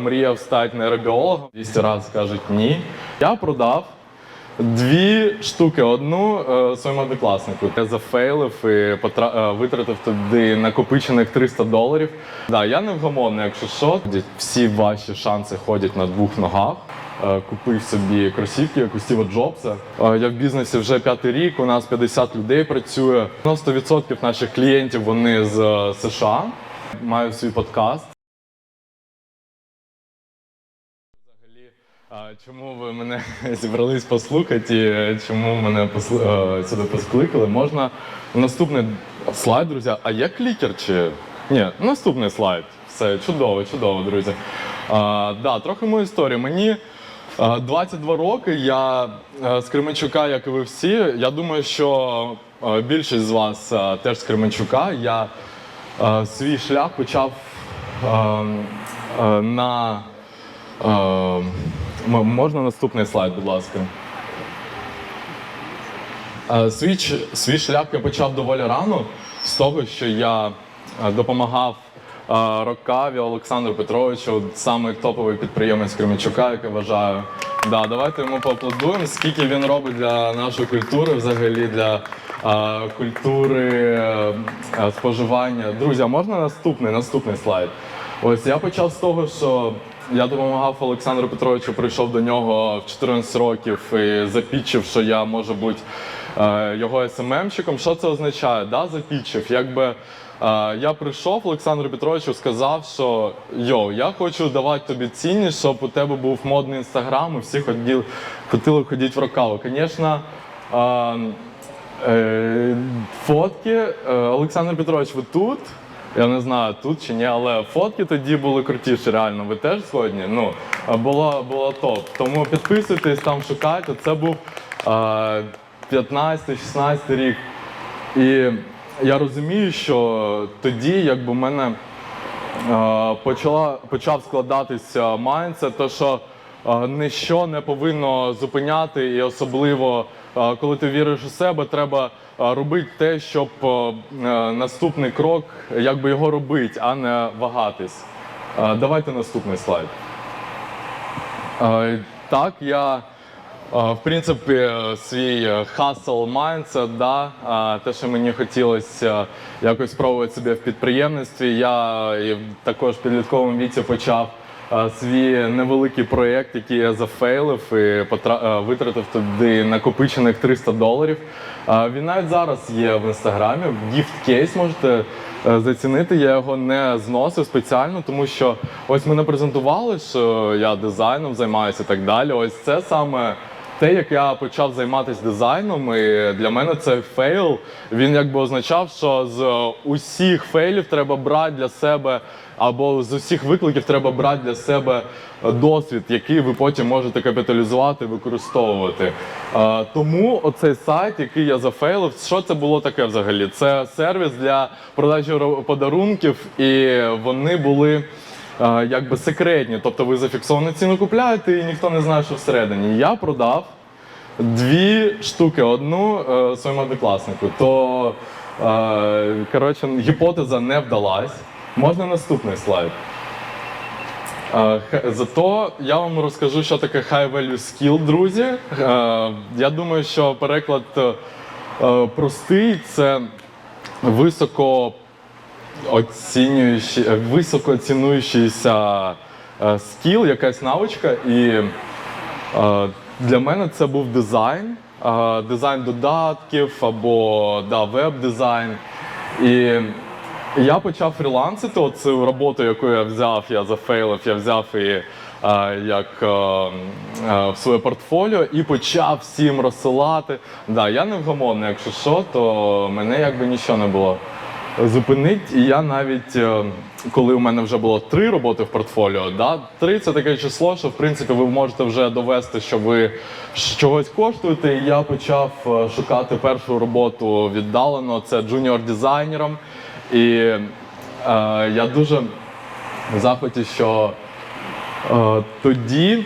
Мріяв стати нейробіологом. 200 разів кажуть ні. Я продав дві штуки. Одну е, своєму однокласнику. Я зафейлив і потра- е, витратив туди накопичених 300 доларів. Да, я невгомонний, якщо що. Всі ваші шанси ходять на двох ногах. Е, Купив собі кросівки, як у Стіва Джобса. Я в бізнесі вже п'ятий рік. У нас 50 людей працює. 90% наших клієнтів вони з США. Маю свій подкаст. Чому ви мене зібрались послухати? е, Чому мене посл- е, сюди поскликали? Можна наступний слайд, друзі. А є клікер чи ні? Наступний слайд. Все чудово, чудово, друзі. А, да, трохи мою історію. Мені е, 22 роки. Я е, з Кременчука, як і ви всі. Я думаю, що е, більшість з вас е, теж з Кременчука. Я е, свій шлях почав е, е, на Е, можна наступний слайд, будь ласка. Е, Свій, ч- свій шлях я почав доволі рано з того, що я е, допомагав е, Рокаві Олександру Петровичу, самий топовий підприємець Кременчука, як я вважаю. Да, давайте йому поаплодуємо, скільки він робить для нашої культури, взагалі для е, культури е, споживання. Друзі, можна наступний, наступний слайд? Ось я почав з того, що я допомагав Олександру Петровичу, прийшов до нього в 14 років і запічив, що я можу бути е, його СММщиком. Що це означає? Да, запічив. Якби е, я прийшов Олександру Петровичу, сказав, що йоу, я хочу давати тобі цінність, щоб у тебе був модний інстаграм, і всі хотіли, хотіли ходити в рокаву. Звісно, е, е, фотки. Олександр Петрович, ви тут? Я не знаю, тут чи ні, але фотки тоді були крутіші, реально. Ви теж згодні? Ну, е, було, було топ. Тому підписуйтесь, там шукайте. Це був е, 15-16 рік. І я розумію, що тоді, якби в мене е, почала, почав складатися майндсет, то що е, ніщо не повинно зупиняти, і особливо е, коли ти віриш у себе, треба робити те, щоб е, наступний крок, якби його робити, а не вагатись. Давайте наступний слайд. Так, я в принципі е, свій е, hustle mindset, да, те, що мені хотілося якось спробувати себе в підприємництві. Я також в підлітковому віці почав свій невеликий проєкт, який я зафейлив і витратив туди накопичених 300 доларів. Він навіть зараз є в інстаграмі, gift кейс можете е, зацінити. Я його не зносив спеціально, тому що ось мене презентували, що я дизайном займаюся і так далі. Ось це саме те, як я почав займатися дизайном, і для мене цей фейл він якби означав, що з усіх фейлів треба брати для себе, або з усіх викликів треба брати для себе досвід, який ви потім можете капіталізувати, використовувати. Е, Тому оцей сайт, який я зафейлив, що це було таке взагалі? Це сервіс для продажі ро- подарунків, і вони були е, якби секретні. Тобто ви зафіксовану ціну купляєте і ніхто не знає, що всередині. Я продав дві штуки, одну е, своєму однокласнику. То коротше, гіпотеза не вдалась. Можна наступний слайд. Е, Зато я вам розкажу, що таке high value skill, друзі. Е, Я думаю, що переклад е, простий це високо оцінюючи, високо цінуючийся е, скіл, якась навичка. І для мене це був дизайн, дизайн додатків або да, веб-дизайн. І я почав фрілансити оцю роботу, яку я взяв, я зафейлив, я взяв її е, як е, е, в своє портфоліо і почав всім розсилати. Да, я невгомонний, якщо що, то мене якби нічого не було зупинить. І я навіть, е, коли у мене вже було три роботи в портфоліо, да, три це таке число, що в принципі ви можете вже довести, що ви чогось коштуєте. І я почав е, шукати першу роботу віддалено. Це джуніор дизайнером. І е, я дуже в захваті, що е, тоді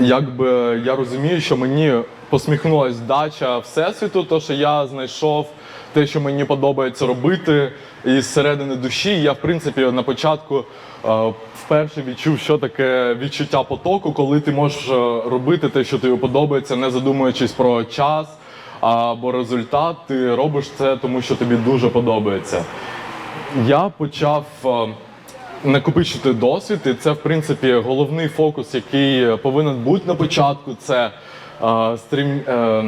якби я розумію, що мені посміхнулась вдача всесвіту, то що я знайшов те, що мені подобається робити із середини душі. Я, в принципі, на початку е, вперше відчув, що таке відчуття потоку, коли ти можеш е, робити те, що тобі подобається, не задумуючись про час або результат. Ти робиш це, тому що тобі дуже подобається. Я почав е, накопичити досвід, і це, в принципі, головний фокус, який повинен бути на початку. Це е, стрім, е,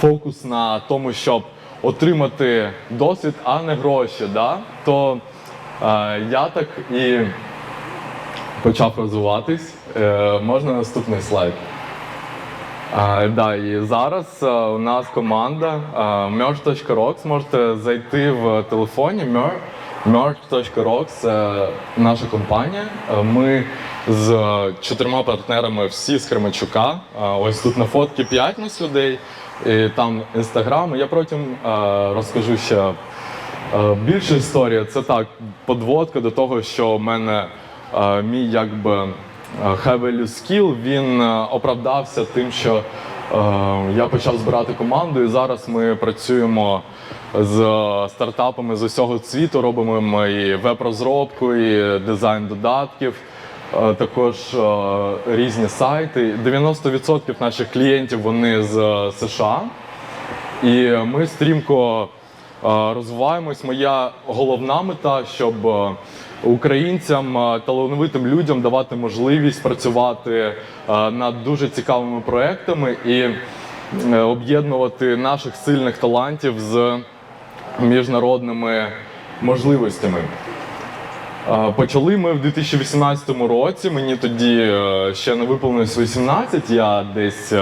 фокус на тому, щоб отримати досвід, а не гроші. Да? То я так і почав розвиватись. Можна наступний слайд. А, да, і зараз е, у нас команда е, merge.rocks. Можете зайти в телефоні Mer- merge.rocks – це наша компанія. Е, Ми з е, чотирма партнерами всі з Кременчука. Е, Ось тут на фотці 5 нас людей, і там інстаграм. Я е, розкажу ще е, більше історія. Це так, подводка до того, що в мене е, мій якби value skill, він е, оправдався тим, що е, я почав збирати команду, і зараз ми працюємо з е, стартапами з усього світу. Робимо і веб-розробку, і дизайн додатків. Також різні сайти. 90% наших клієнтів вони з США. І ми стрімко розвиваємось. Моя головна мета, щоб українцям, е, талановитим людям давати можливість працювати е, над дуже цікавими проектами і е, об'єднувати наших сильних талантів з міжнародними можливостями. Почали ми в 2018 році. Мені тоді ще не виповнилось 18. Я десь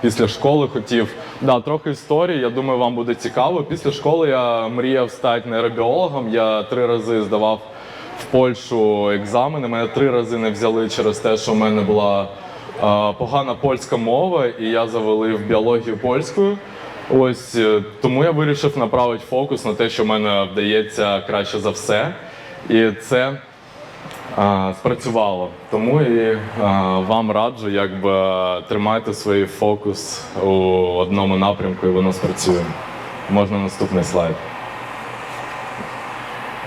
після школи хотів. Да, трохи історії. Я думаю, вам буде цікаво. Після школи я мріяв стати нейробіологом. Я три рази здавав в Польщу екзамени. Мене три рази не взяли через те, що в мене була погана польська мова, і я завалив біологію польською. Ось е, тому я вирішив направити фокус на те, що в мене вдається краще за все. І це а, спрацювало. Тому і а, вам раджу, якби тримайте свій фокус у одному напрямку, і воно спрацює. Можна наступний слайд.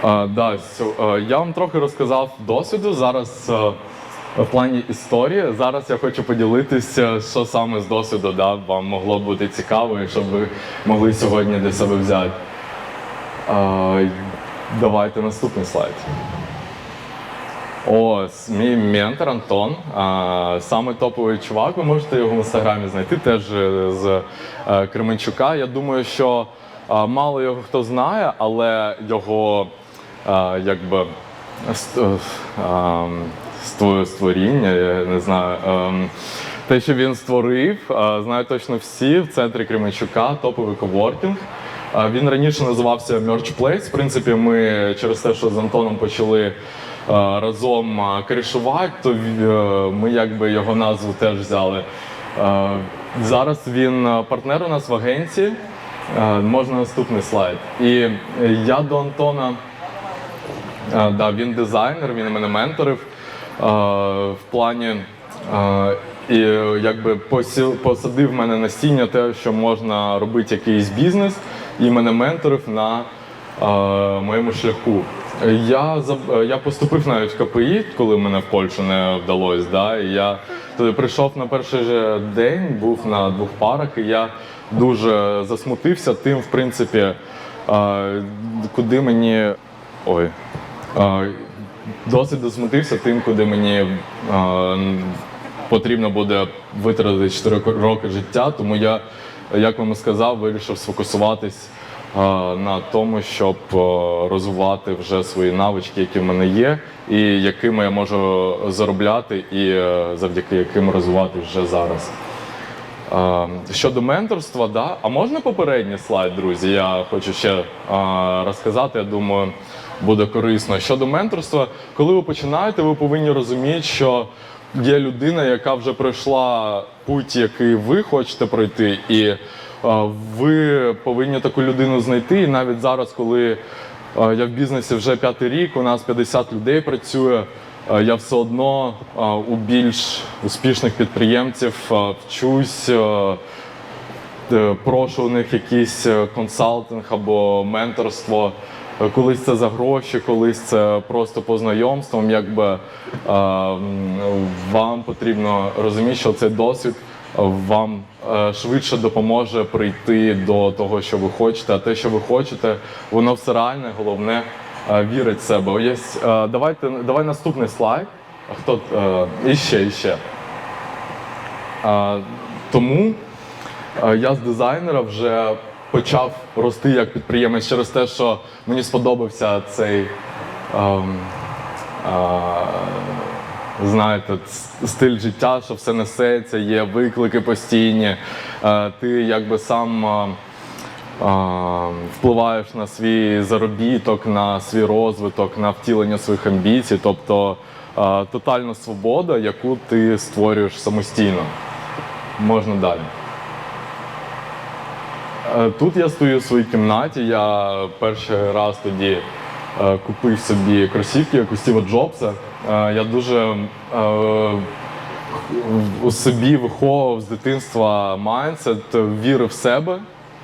Да, а, я вам трохи розказав досвіду. Зараз а, в плані історії. Зараз я хочу поділитися, що саме з досвіду да, вам могло бути цікаво, і щоб ви могли сьогодні для себе взяти. Давайте наступний слайд. Ось мій ментор Антон. Саме топовий чувак. Ви можете його в інстаграмі знайти теж е, з е, Кременчука. Я думаю, що мало його хто знає, але його якби е, ство- створіння, я не знаю. ем, те, що він створив, а, знають точно всі в центрі Кременчука, топовий коворкінг. Він раніше називався Merge Place. В принципі, ми через те, що з Антоном почали е, разом е, кришувати, то е, ми якби його назву теж взяли. Е, Зараз він е, партнер у нас в агенції. Е, Можна наступний слайд. І е, я до Антона. Е, Да, він дизайнер, він мене менторив е, в плані е, і якби посадив мене насіння, те, що можна робити якийсь бізнес, і мене менторив на е, моєму шляху. Я я поступив навіть в КПІ, коли мене в Польщу не вдалося. Да? І я туди прийшов на перший же день, був на двох парах, і я дуже засмутився тим, в принципі, е, куди мені. Ой. Досить засмутився тим, куди мені потрібно буде витратити 4 роки життя. Тому я, як вам сказав, вирішив сфокусуватись на тому, щоб розвивати вже свої навички, які в мене є, і якими я можу заробляти, і е, завдяки яким розвивати вже зараз. Щодо менторства, да. А можна попередній слайд, друзі? Я хочу ще розказати. Я думаю, буде корисно. Щодо менторства, коли ви починаєте, ви повинні розуміти, що є людина, яка вже пройшла путь, який ви хочете пройти, і е, ви повинні таку людину знайти. І навіть зараз, коли е, я в бізнесі вже п'ятий рік, у нас 50 людей працює. Е, Я все одно у більш успішних підприємців вчусь, прошу у них якийсь консалтинг або менторство. Колись це за гроші, колись це просто по знайомствам. Якби е, вам потрібно розуміти, що цей досвід вам е, швидше допоможе прийти до того, що ви хочете. А те, що ви хочете, воно все реальне, головне е, вірить в себе. Е, давайте, давай наступний слайд. Хто е, іще, іще. Е, тому я з дизайнера вже почав рости як підприємець через те, що мені сподобався цей. ем, е, знаєте, стиль життя, що все несеться, є виклики постійні. Е, Ти якби сам е, е, впливаєш на свій заробіток, на свій розвиток, на втілення своїх амбіцій, тобто тотальна свобода, яку ти створюєш самостійно. Можна далі. Е, Тут я стою у своїй кімнаті. Я перший раз тоді е, купив собі кросівки, як у Стіва Джобса. Е, Я дуже у собі виховував з дитинства майндсет, віри в себе,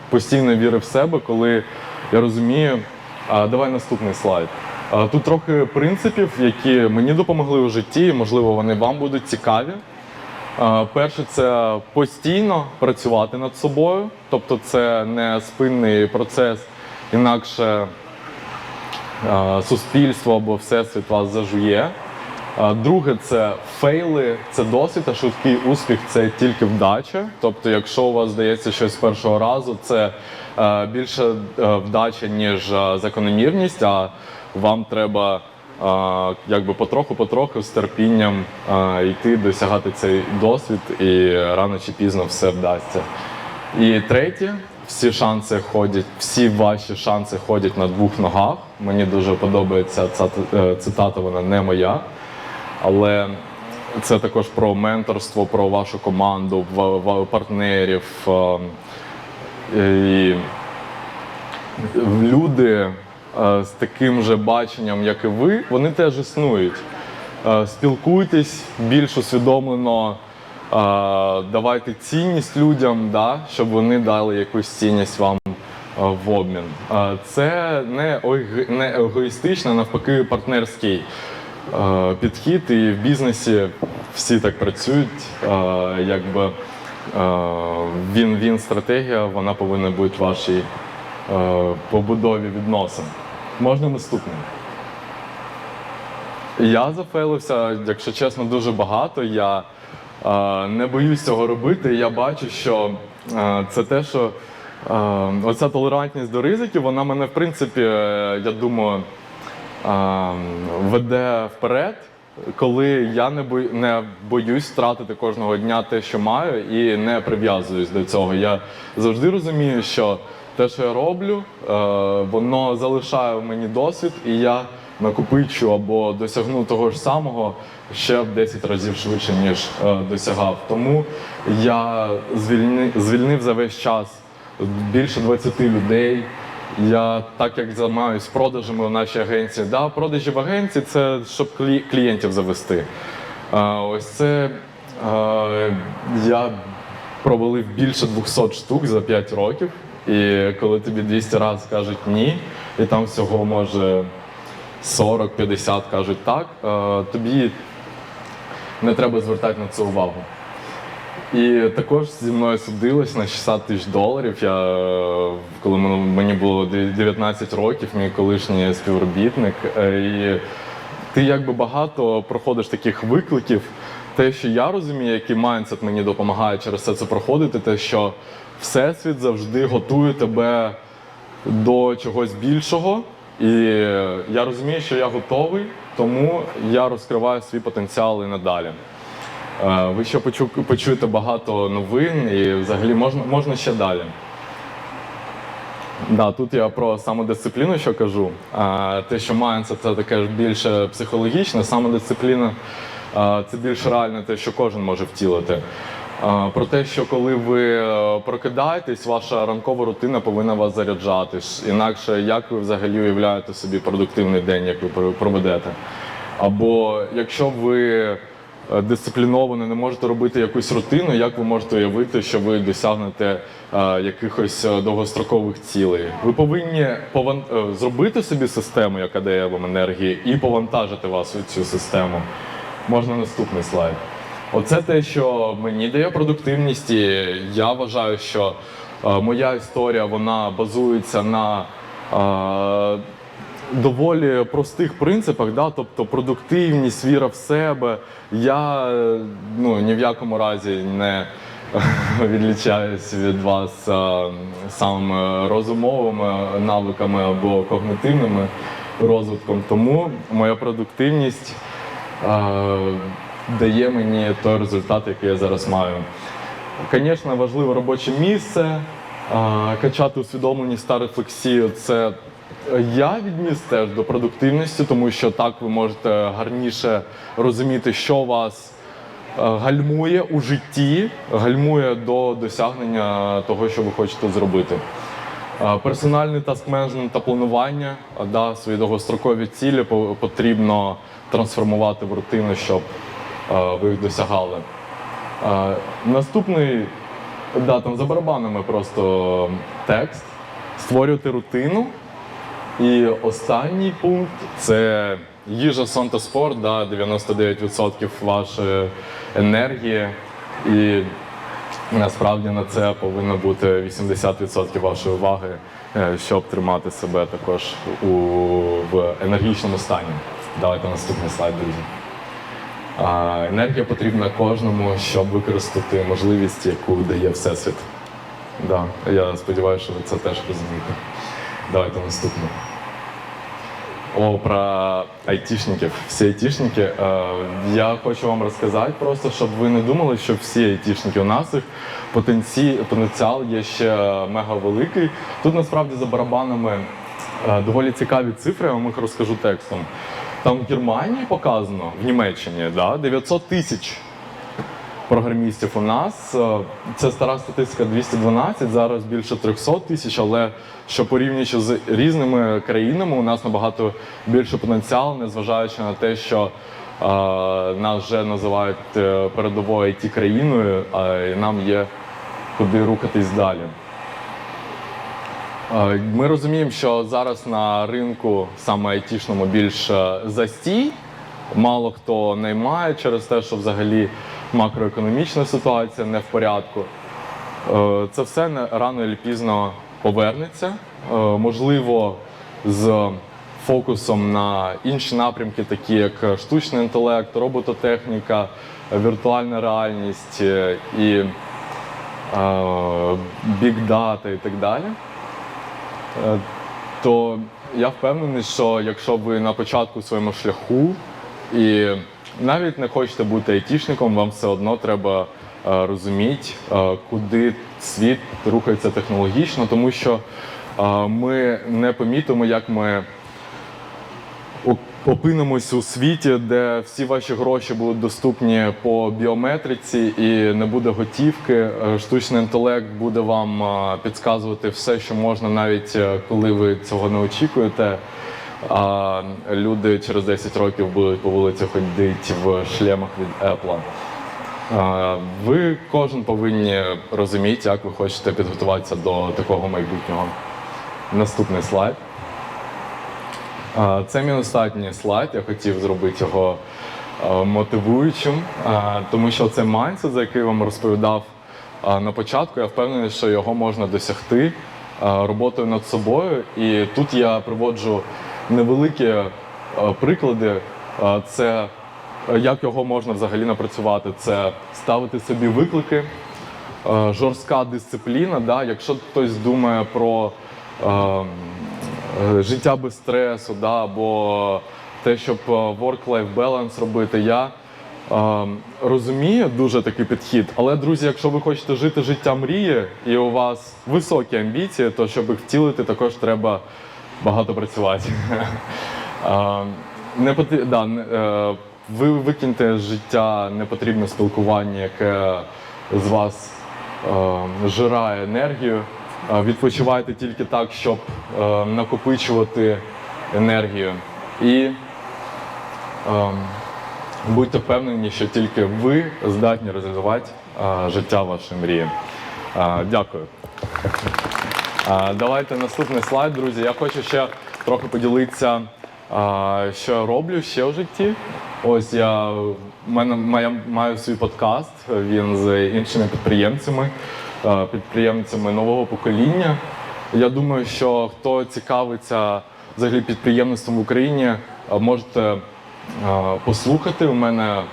постійно віри в себе, коли я розумію. Давай наступний слайд. Тут трохи принципів, які мені допомогли у житті, можливо, вони вам будуть цікаві. Е, Перше, це постійно працювати над собою, тобто це не спинний процес, інакше е, суспільство або всесвіт вас зажує. Е, Друге, це фейли, це досвід, а швидкий успіх це тільки вдача. Тобто, якщо у вас здається щось з першого разу, це більше вдача, ніж закономірність, а вам треба якби потроху-потроху з терпінням йти, досягати цей досвід, і рано чи пізно все вдасться. І третє, всі шанси ходять, всі ваші шанси ходять на двох ногах. Мені дуже подобається ця е, цитата, вона не моя. Але це також про менторство, про вашу команду, партнерів. е, І люди з таким же баченням, як і ви, вони теж існують. Е, Спілкуйтесь більш усвідомлено, е, давайте цінність людям, да, щоб вони дали якусь цінність вам е, в обмін. Е, Це не, не егоїстично, навпаки, партнерський е, підхід, і в бізнесі всі так працюють. Е, Якби він він стратегія, вона повинна бути в вашій е, побудові відносин. Можна наступним. Я зафейлився, якщо чесно, дуже багато. Я е, не боюсь цього робити. Я бачу, що е, це те, що е, оця толерантність до ризиків, вона мене, в принципі, е, я думаю, е, веде вперед, коли я не, бою, не боюсь втратити кожного дня те, що маю, і не прив'язуюсь до цього. Я завжди розумію, що те, що я роблю, е, воно залишає в мені досвід, і я накопичу або досягну того ж самого ще в 10 разів швидше, ніж е, досягав. Тому я звільнив, за весь час більше 20 людей. Я так як займаюся продажами у нашій агенції. Да, продажі в агенції це щоб клі- клієнтів завести. Ось це е, я провалив більше 200 штук за 5 років. І коли тобі 200 разів кажуть ні, і там всього може 40-50 кажуть так, е, тобі не треба звертати на це увагу. І також зі мною судилось на 60 тисяч доларів. Я, е, коли мені було 19 років, мій колишній співробітник. Е, І ти якби багато проходиш таких викликів. Те, що я розумію, який майндсет мені допомагає через це це проходити, те, що Всесвіт завжди готує тебе до чогось більшого. І я розумію, що я готовий, тому я розкриваю свій потенціал і надалі. Е, Ви ще почу, почуєте багато новин і взагалі можна, можна ще далі. Да, тут я про самодисципліну що кажу. Е, Те, що Майнце це таке більше психологічне, самодисципліна це більш реальне те, що кожен може втілити. Про те, що коли ви е, прокидаєтесь, ваша ранкова рутина повинна вас заряджати. Інакше як ви взагалі уявляєте собі продуктивний день, як ви про- проведете. Або якщо ви е, дисципліновано, не можете робити якусь рутину, як ви можете уявити, що ви досягнете е, якихось довгострокових цілей? Ви повинні пован... зробити собі систему, яка дає вам енергії, і повантажити вас у цю систему. Можна наступний слайд. Оце те, що мені дає продуктивність, і я вважаю, що е, моя історія вона базується на е, доволі простих принципах, да? тобто продуктивність, віра в себе. Я ну, ні в якому разі не відлічаюсь від вас е, саме розумовими навиками або когнитивними розвитком. Тому моя продуктивність дає мені той результат, який я зараз маю. Звісно, важливе робоче місце, качати усвідомленість та рефлексію. Це я відніс теж до продуктивності, тому що так ви можете гарніше розуміти, що вас е, гальмує у житті, гальмує до досягнення того, що ви хочете зробити. Е, Персональний таск менеджмент та планування, да, свої довгострокові цілі потрібно трансформувати в рутину, щоб е, ви їх досягали. Е, Наступний, да, там за барабанами просто текст, створювати рутину. І останній пункт це їжа сон та спорт, да, 99% вашої енергії. І насправді на це повинно бути 80% вашої уваги, е, щоб тримати себе також у, в енергічному стані. Давайте наступний слайд, друзі. Енергія потрібна кожному, щоб використати можливість, яку дає Всесвіт. Да, я сподіваюся, що ви це теж розумієте. Давайте наступне. О, про айтішників. Всі айтішники. Е, я хочу вам розказати просто, щоб ви не думали, що всі айтішники у нас їх потенці... потенціал є ще мега великий. Тут насправді за барабанами е, доволі цікаві цифри, я вам їх розкажу текстом. Там в Германії показано, в Німеччині, да, 900 тисяч програмістів у нас. Е, Це стара статистика 212, зараз більше 300 тисяч, але що порівнюючи з різними країнами, у нас набагато більше потенціал, незважаючи на те, що е, нас вже називають е, передовою it країною, а нам є куди рухатись далі. Е, Ми розуміємо, що зараз на ринку саме айтішному більше застій. Мало хто наймає через те, що взагалі макроекономічна ситуація не в порядку. Е, Це все рано чи пізно повернеться. Е, Можливо, з фокусом на інші напрямки, такі як штучний інтелект, робототехніка, віртуальна реальність і бікдата і так далі. Е, то я впевнений, що якщо ви на початку своєму шляху і навіть не хочете бути айтішником, вам все одно треба е, розуміти, е, куди світ рухається технологічно, тому що ми не помітимо, як ми опинимось у світі, де всі ваші гроші будуть доступні по біометриці і не буде готівки. Е, Штучний інтелект буде вам е, підказувати все, що можна, навіть е, коли ви цього не очікуєте. А люди через 10 років будуть по вулиці ходити в шлемах від Apple. Ви кожен повинні розуміти, як ви хочете підготуватися до такого майбутнього. Наступний слайд. Це мій останній слайд. Я хотів зробити його е, мотивуючим, е, тому що це майндсет, за який вам розповідав е, на початку. Я впевнений, що його можна досягти роботою над собою. І тут я приводжу невеликі приклади. Це як його можна взагалі напрацювати. Це ставити собі виклики, жорстка дисципліна. Да? Якщо хтось думає про е, е, життя без стресу, да? або те, щоб е, work-life balance робити, я е, розумію дуже такий підхід. Але, друзі, якщо ви хочете жити життя мрії і у вас високі амбіції, то щоб їх втілити, також треба багато працювати. Е, Не поти- да, е, ви викиньте з життя непотрібне спілкування, яке з вас е, жирає енергію. Е, Відпочивайте тільки так, щоб е, накопичувати енергію. І е, Будьте впевнені, що тільки ви здатні розвивати е, життя вашої мрії. Дякую. Давайте наступний слайд, друзі. Я хочу ще трохи поділитися, що я роблю ще в житті. Ось я мене маю, свій подкаст. Він з іншими підприємцями, підприємцями нового покоління. Я думаю, що хто цікавиться взагалі підприємництвом в Україні, е, можете е, послухати. У мене е,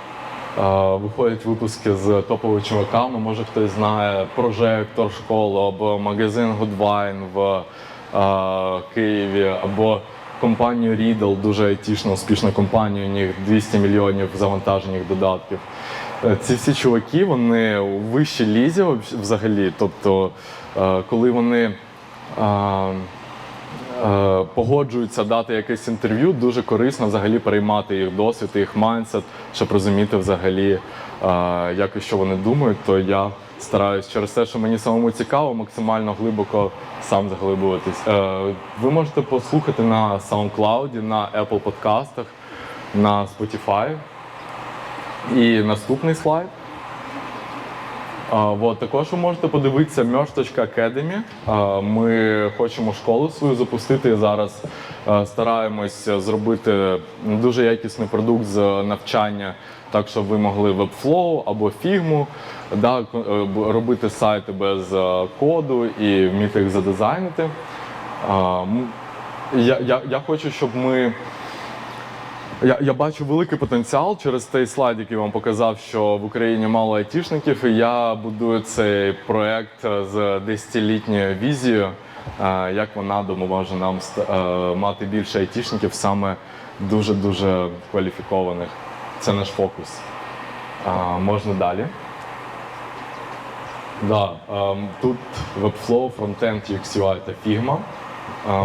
виходять випуски з топовими чуваками. Може хтось знає прожектор школу або магазин Goodwine в е, Києві, або компанію Riddle, дуже айтішна, успішна компанія. У них 200 мільйонів завантажених додатків. Ці всі чуваки, вони у вищій лізі взагалі. Тобто, е, коли вони е, е, погоджуються дати якесь інтерв'ю, дуже корисно взагалі переймати їх досвід, їх майндсет, щоб розуміти взагалі, як і що вони думають, то я стараюсь через те, що мені самому цікаво, максимально глибоко сам заглиблюватись. Е, ви можете послухати на SoundCloud, на Apple подкастах, на Spotify. І наступний слайд. А, вот, також ви можете подивитися Merch.Academy. Ми хочемо школу свою запустити. Зараз стараємось зробити дуже якісний продукт з навчання, так щоб ви могли Webflow або Figma, да, е, робити сайти без е, коду і вміти їх задизайнити. Я, я, я хочу, щоб ми. Я, я бачу великий потенціал через той слайд, який вам показав, що в Україні мало айтішників, і я будую цей проект е, з 10-літньою візією, е, як вона допоможе нам е, мати більше айтішників, саме дуже-дуже кваліфікованих. Це наш фокус. Можна далі. Да, ем, тут Webflow, Frontend, UX, UI та Figma.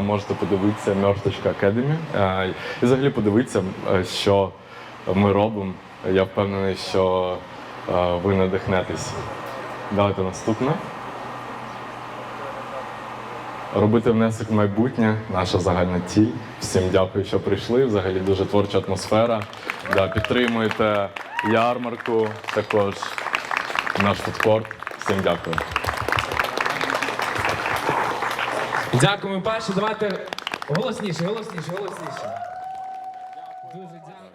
Можете подивитися Merch.Academy. Е, І взагалі подивитися, що ми робимо. Я впевнений, що ви надихнетесь. Давайте наступне. Робити внесок в майбутнє, наша загальна ціль. Всім дякую, що прийшли. Взагалі дуже творча атмосфера. Да, підтримуйте ярмарку, також наш фудкорт. Всім дякую. Дякуємо, Паша. Давайте голосніше, голосніше, голосніше. Дуже дякую.